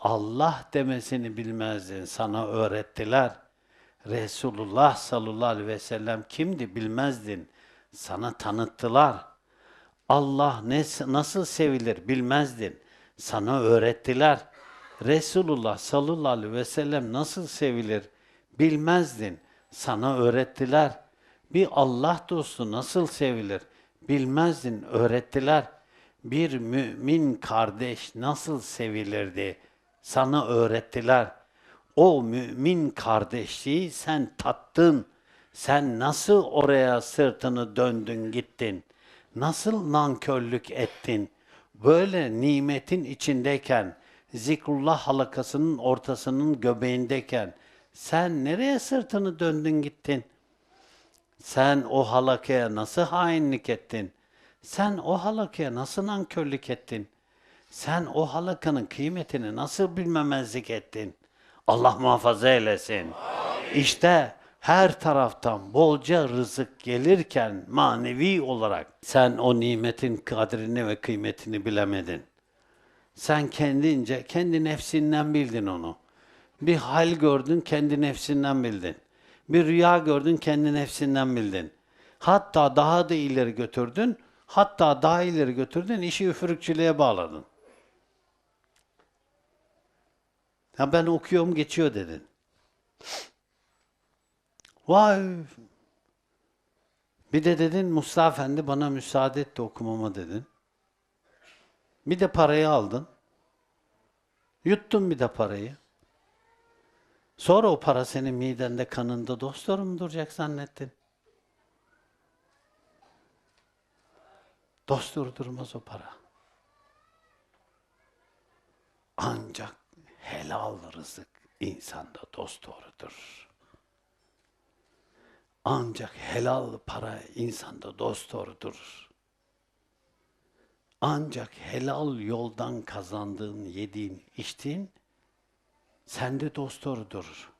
Allah demesini bilmezdin. Sana öğrettiler. Resulullah sallallahu aleyhi ve sellem kimdi bilmezdin. Sana tanıttılar. Allah ne, nasıl sevilir bilmezdin. Sana öğrettiler. Resulullah sallallahu aleyhi ve sellem nasıl sevilir bilmezdin. Sana öğrettiler. Bir Allah dostu nasıl sevilir bilmezdin. Öğrettiler. Bir mümin kardeş nasıl sevilirdi sana öğrettiler. O mümin kardeşliği sen tattın. Sen nasıl oraya sırtını döndün gittin? Nasıl nankörlük ettin? Böyle nimetin içindeyken, zikrullah halakasının ortasının göbeğindeyken sen nereye sırtını döndün gittin? Sen o halakaya nasıl hainlik ettin? Sen o halakaya nasıl nankörlük ettin? Sen o halakanın kıymetini nasıl bilmemezlik ettin? Allah muhafaza eylesin. İşte her taraftan bolca rızık gelirken manevi olarak sen o nimetin kadrini ve kıymetini bilemedin. Sen kendince, kendi nefsinden bildin onu. Bir hal gördün, kendi nefsinden bildin. Bir rüya gördün, kendi nefsinden bildin. Hatta daha da ileri götürdün, hatta daha ileri götürdün, işi üfürükçülüğe bağladın. Ya ben okuyorum geçiyor dedin. Vay! Bir de dedin Mustafa Efendi bana müsaade etti okumama dedin. Bir de parayı aldın. Yuttun bir de parayı. Sonra o para senin midende kanında dost doğru mu duracak zannettin? Dost doğru durmaz o para. Ancak helal rızık insanda dost doğrudur. Ancak helal para insanda dost doğrudur. Ancak helal yoldan kazandığın, yediğin, içtiğin sende dost doğru durur.